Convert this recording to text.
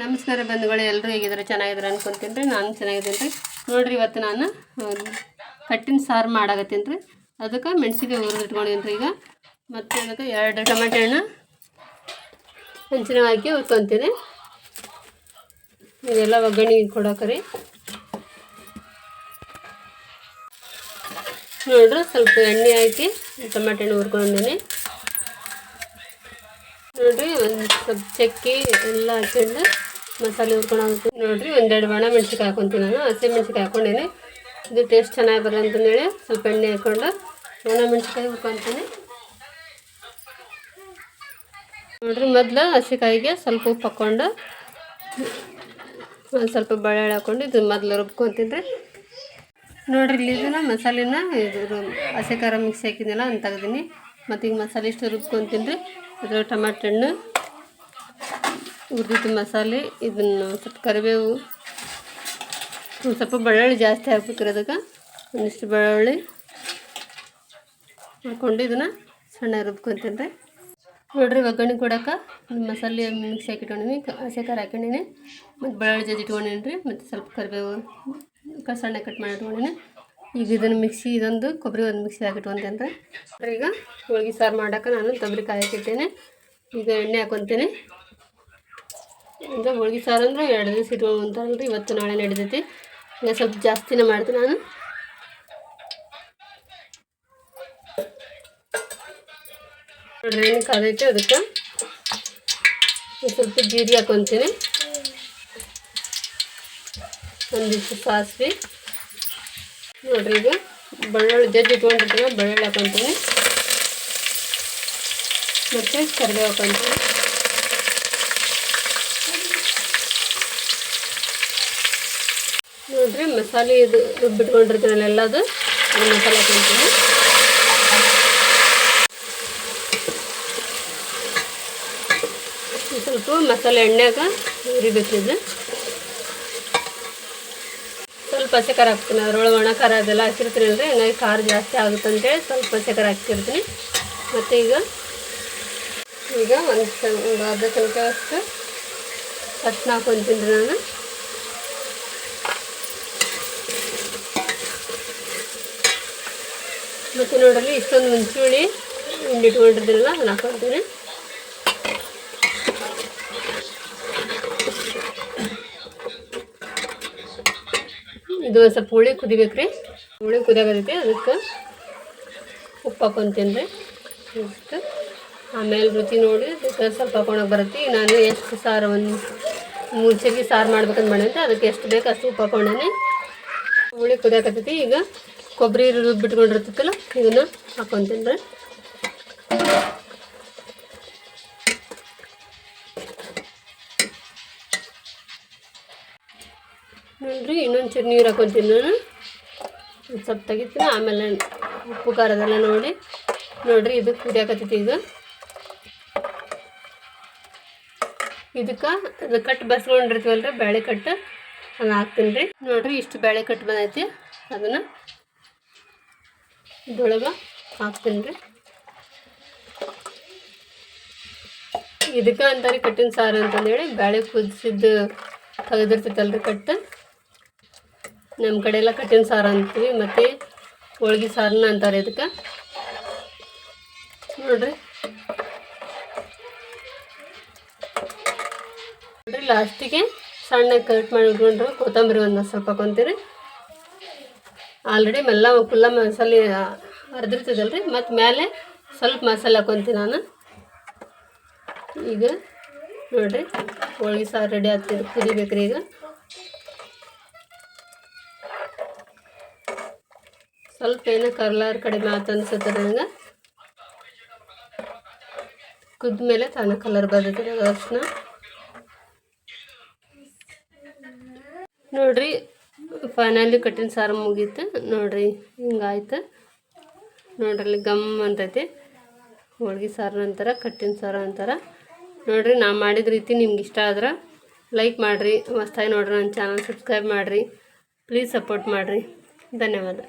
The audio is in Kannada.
ನಮಸ್ಕಾರ ಬಂಧುಗಳು ಎಲ್ಲರೂ ಹೇಗಿದ್ದಾರೆ? ಚೆನ್ನಾಗಿದ್ದಾರೆ ಅನ್ಕೊಂತೀನಿ ರೀ. ನಾನು ಚೆನ್ನಾಗಿದ್ದೀನಿ ರೀ. ನೋಡಿರಿ, ಇವತ್ತು ನಾನು ಕಟ್ಟಿನ ಸಾರು ಮಾಡಾಕತ್ತೀನಿ ರೀ. ಅದಕ್ಕೆ ಮೆಣಸಿಗೆ ಹುರಿದು ಇಟ್ಕೊಂಡಿದ್ದೀನಿ ರೀ ಈಗ. ಮತ್ತು ಅದಕ್ಕೆ ಎರಡು ಟೊಮೆಟೊ ಹಣ್ಣು ಹಂಚಿನ ಹಾಕಿ ಹುರ್ಕೊತೀನಿ. ಇದೆಲ್ಲ ಒಗ್ಗರಣೆ ಕೊಡೋಕೆ ನೋಡ್ರಿ, ಸ್ವಲ್ಪ ಎಣ್ಣೆ ಹಾಕಿ ಟೊಮೆಟೊ ಹಣ್ಣು ಹುರ್ಕೊಂಡಿನಿ ನೋಡ್ರಿ, ಒಂದು ಸ್ವಲ್ಪ ಚಕ್ಕೆ ಎಲ್ಲ ಹಾಕೊಂಡು ಮಸಾಲೆ ಹುರ್ಕೊಂಡು ನೋಡ್ರಿ, ಒಂದೆರಡು ಒಣ ಮೆಣಸಿಕಾಯಿ ಹಾಕೊತೀನಿ ನಾನು. ಹಸಿ ಮೆಣಸಿಕಾಯಿ ಹಾಕೊಂಡೇನೆ. ಇದು ಟೇಸ್ಟ್ ಚೆನ್ನಾಗಿ ಬರಲ್ಲ ಅಂತಂದೇಳಿ ಸ್ವಲ್ಪ ಎಣ್ಣೆ ಹಾಕ್ಕೊಂಡು ಒಣ ಮೆಣಸಿಕಾಯಿ ಹುರ್ಕೊತೀನಿ. ನೋಡ್ರಿ, ಮೊದಲು ಹಸಿಕಾಯಿಗೆ ಸ್ವಲ್ಪ ಉಪ್ಪು ಹಾಕ್ಕೊಂಡು, ಒಂದು ಸ್ವಲ್ಪ ಬಳ್ಳುಳ್ಳಿ ಹಾಕ್ಕೊಂಡು ಇದು ಮೊದಲು ರುಬ್ಕೊತಿದ್ರೆ ನೋಡ್ರಿ, ಇಲ್ಲಿ ಇದನ್ನ ಮಸಾಲೆನ ಇದು ಹಸಿ ಖಾರ ಮಿಕ್ಸಿ ಹಾಕಿದ್ನಲ್ಲ ಅಂತ ತೆಗ್ದೀನಿ. ಮತ್ತು ಈಗ ಮಸಾಲೆ ಇಷ್ಟು ರುಬ್ಕೊತೀನಿ ರೀ ಅದರ ಟಮಾಟೆ ಹಣ್ಣು ಹುರಿದಿದ್ದು ಮಸಾಲೆ, ಇದನ್ನು ಸ್ವಲ್ಪ ಕರಿಬೇವು ಸ್ವಲ್ಪ ಬೆಳ್ಳುಳ್ಳಿ ಜಾಸ್ತಿ ಹಾಕ್ಬೇಕ್ರಿ ಅದಕ್ಕೆ. ಒಂದಿಷ್ಟು ಬೆಳ್ಳುಳ್ಳಿ ಹಾಕ್ಕೊಂಡು ಇದನ್ನು ಸಣ್ಣ ರುಬ್ಕೊತೀನಿ ನೋಡ್ರಿ ಒಗ್ಗರಣೆ ಕೊಡಕ್ಕೆ ಮಸಾಲೆ ಮಿಕ್ಸಿ ಹಾಕಿಟ್ಕೊಂಡಿನಿ. ಹಸಿ ಖಾರ ಹಾಕೊಂಡಿನಿ ಮತ್ತು ಬೆಳ್ಳುಳ್ಳಿ ಜೊತೆ ಇಟ್ಕೊಂಡಿನಿ ರೀ ಮತ್ತು ಸ್ವಲ್ಪ ಕರಿಬೇವು ಕಸಣ್ಣ ಸಣ್ಣ ಕಟ್ ಮಾಡಿ ಇಟ್ಕೊಂಡಿನಿ. ಈಗ ಇದನ್ನು ಮಿಕ್ಸಿ ಇದೊಂದು ಕೊಬ್ಬರಿ ಒಂದು ಮಿಕ್ಸಿ ಹಾಕಿಟ್ಕೊಂತೇನೆ ರೀ ಈಗ ಹೋಳಿಗೆ ಸಾರು ಮಾಡೋಕೆ ನಾನು ತೊಗರಿ ಕಾಯಿ ಹಾಕಿಟ್ಟೇನೆ. ಈಗ ಎಣ್ಣೆ ಹಾಕೊತೀನಿ. ಅಂದರೆ ಹೋಳಿಗೆ ಸಾರು ಅಂದ್ರೆ ಎರಡು ದಿವಸ ಇಡೋ ರೀ ಇವತ್ತು ನಾಳೆ ನಡಿತೈತಿ. ಹಂಗೆ ಸ್ವಲ್ಪ ಜಾಸ್ತಿನೇ ಮಾಡ್ತೀನಿ ನಾನು. ನೋಡ್ರಿ ಎಣ್ಣೆ ಕಾದೈತೆ ಅದಕ್ಕೆ? ಸ್ವಲ್ಪ ಜೀರಿ ಹಾಕೊತೀನಿ. ಒಂದಿಷ್ಟು ಸಾಸಿವೆ. ನೋಡ್ರಿ, ಈಗ ಬೆಳ್ಳುಳ್ಳಿ, ಜಜ್ಜಿ ಇಟ್ಕೊಂಡಿರ್ತೀನಿ ಬೆಳ್ಳುಳ್ಳಿ ಹಾಕೊತೀನಿ. ಮತ್ತು ಕರಿಬೇವು ಹಾಕೊತೀನಿ. ನೋಡ್ರಿ ಮಸಾಲೆ ಇದು ರುಬ್ಬಿಟ್ಕೊಂಡಿರ್ತೀನಲ್ಲ ಅದು ಮಸಾಲೆ ಹಾಕೊತೀನಿ ಒಂದ್ ಸ್ವಲ್ಪ ಮಸಾಲೆ ಎಣ್ಣೆಗೆ ಹುರಿಬೇಕು ಇದು ಸ್ವಲ್ಪ ಹಸಿ ಖಾರ ಹಾಕ್ತೀನಿ, ಅದ್ರೊಳಗೆ ಒಣ ಖಾರ ಅದೆಲ್ಲ ಹಾಕಿರ್ತೀನಿ ಅಂದರೆ ಹಂಗಾಗಿ ಖಾರ ಜಾಸ್ತಿ ಆಗುತ್ತೆ ಅಂತೇಳಿ ಸ್ವಲ್ಪ ಹಸಿ ಖಾರ ಹಾಕಿರ್ತೀನಿ. ಮತ್ತು ಈಗ ಈಗ ಒಂದು ಒಂದು ಅರ್ಧ ಚಮಚ ಅಷ್ಟು ಅಷ್ಟು ಹಾಕೊಂತೀನಿ ನಾನು. ಮತ್ತು ನೋಡಲಿ ಇಷ್ಟೊಂದು ಮುಂಚೂಳಿ ಹಿಂಡಿಟ್ಕೊಂಡಿರ್ತೀನಲ್ಲ ಅದನ್ನು ಹಾಕೊಳ್ತೀನಿ ಇದು ಒಂದು ಸ್ವಲ್ಪ ಹುಳಿ ಕುದಿಬೇಕು ರೀ ಹುಳಿ ಕುದಿಯಾಗತೈತಿ ಅದಕ್ಕೆ ಉಪ್ಪು ಹಾಕೊತೀನಿ ರೀ. ಇಷ್ಟು ಆಮೇಲೆ ರುಚಿ ನೋಡಿ, ಅದಕ್ಕೆ ಸ್ವಲ್ಪ ಹಾಕೊಳಕ್ಕೆ ಬರುತ್ತೆ. ನಾನು ಎಷ್ಟು ಸಾರು ಒಂದು ಮೂರು ಸಾರು ಮಾಡ್ಬೇಕಂತ ಮಾಡಿದ್ರೆ ಅದಕ್ಕೆ ಎಷ್ಟು ಬೇಕು ಅಷ್ಟು ಉಪ್ಪು ಹಾಕೊಂಡೇನೆ. ಹುಳಿ ಕುದಿಯಾಕತ್ತೈತಿ, ಈಗ ಕೊಬ್ಬರಿ ರುಬ್ಬಿಟ್ಕೊಂಡಿರ್ತೈತಲ್ಲ ಇದನ್ನು ಹಾಕೊತೀನಿ ನೋಡ್ರಿ, ಇನ್ನೊಂದು ಚೂರು ನೀರು ಹಾಕೊತೀನಿ ನಾನು. ಒಂದು ಸ್ವಲ್ಪ ತೆಗಿತೀನಿ, ಆಮೇಲೆ ಉಪ್ಪು ಖಾರದೆಲ್ಲ ನೋಡಿ. ನೋಡ್ರಿ, ಇದು ಕುದಿಯಾಕತ್ತೈತಿ ಇದು. ಇದಕ್ಕೆ ಅದು ಕಟ್ಟು ಬಸ್ಕೊಂಡಿರ್ತೀವಲ್ರಿ ಬೇಳೆ ಕಟ್ಟು ಅದನ್ನ ಹಾಕ್ತೀನಿ ರೀ. ನೋಡ್ರಿ, ಇಷ್ಟು ಬೇಳೆ ಕಟ್ಟು ಬಂದೈತಿ. ಅದನ್ನು ಇದ್ರೊಳಗೆ ಹಾಕ್ತೀನಿ ರೀ ಇದಕ್ಕೆ ಅಂತಾರೆ ಕಟ್ಟಿನ ಸಾರು ಅಂತಂದೇಳಿ ಬೇಳೆ ಕುದಿಸಿದ್ದು ತೆಗೆದಿರ್ತೈತಲ್ರಿ ಕಟ್ಟು. ನಮ್ಮ ಕಡೆ ಎಲ್ಲ ಕಟ್ಟಿನ ಸಾರು ಅಂತೀವಿ ಮತ್ತು ಹೋಳ್ಗೆ ಸಾರನ್ನ ಅಂತಾರೆ ಇದಕ್ಕೆ. ನೋಡ್ರಿ. ನೋಡ್ರಿ ಲಾಸ್ಟಿಗೆ ಸಣ್ಣ ಕಟ್ ಮಾಡಿ ಕೊತ್ತಂಬರಿ ಒಂದು ಸ್ವಲ್ಪ ಹಾಕೊಂತೀರಿ. ಆಲ್ರೆಡಿ ಮೆಲ್ಲ ಕುಲ್ಲ ಮಸಾಲೆ ರೀ ಮತ್ತು ಮೇಲೆ ಸ್ವಲ್ಪ ಮಸಾಲೆ ಹಾಕೊತೀನಿ ನಾನು. ಈಗ ನೋಡಿರಿ, ಹೋಳಿಗೆ ಸಾರು ರೆಡಿ ಆಗ್ತಿದೆ, ಕುದಿಬೇಕ್ರಿ ಈಗ. ಸ್ವಲ್ಪ ಏನೋ ಕರ್ಲಾರ್ ಕಡಿಮೆ ಆತ ಅನ್ಸುತ್ತೆ ನಂಗೆ. ಕುದ್ದ ಮೇಲೆ ತಾನ ಕಲರ್ ಬರ್ತೈತೆ ಅರ್ಶನ. ನೋಡ್ರಿ ಫೈನಲಿ ಕಟ್ಟಿನ ಸಾರು ಮುಗೀತು. ನೋಡ್ರಿ, ಹಿಂಗಾಯ್ತು. ನೋಡ್ರಿ ಗಮ್ ಅಂತೈತಿ. ಹೋಳ್ಗೆ ಸಾರು ಅಂತಾರೆ, ಕಟ್ಟಿನ ಸಾರು ಅಂತಾರೆ. ನೋಡ್ರಿ, ನಾ ಮಾಡಿದ ರೀತಿ ನಿಮ್ಗೆ ಇಷ್ಟ ಆದ್ರೆ ಲೈಕ್ ಮಾಡಿರಿ. ಮಸ್ತಾಗಿ ನೋಡ್ರಿ ನನ್ನ ಚಾನಲ್ ಸಬ್ಸ್ಕ್ರೈಬ್ ಮಾಡಿರಿ. ಪ್ಲೀಸ್ ಸಪೋರ್ಟ್ ಮಾಡಿರಿ. ಧನ್ಯವಾದ.